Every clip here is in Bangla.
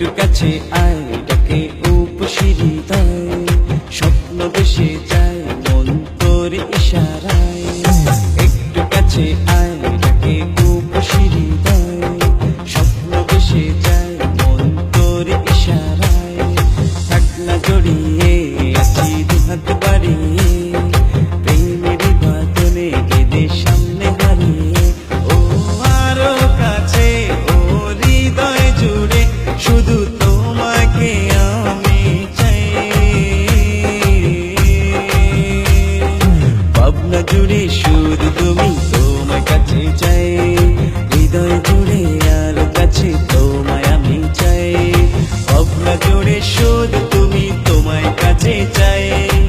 একটু কাছে আয়, ডাকে উপসিরি তাই স্বপ্ন দেশে যায় মন তোর ইশারায়। একটু কাছে আয় জুড়ে শুধু তুমি তোমার কাছে চাই। হৃদয় জুড়ে আর কাছে তোমায় আমি চাই। ভাবনা জুড়ে শুধু তুমি তোমায় কাছে চাই।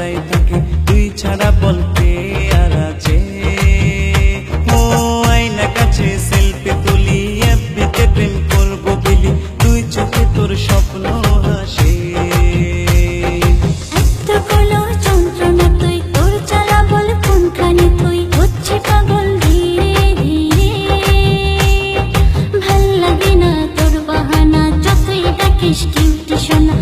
সদাই থাকে তুই ছাড়া বলতে আর আছে। ও আয়না কাছে সেলফি তুলি এফবিতে প্রেম করব বিলি তুই চোখে তোর স্বপ্ন হাসে। Kiss, cute, shona,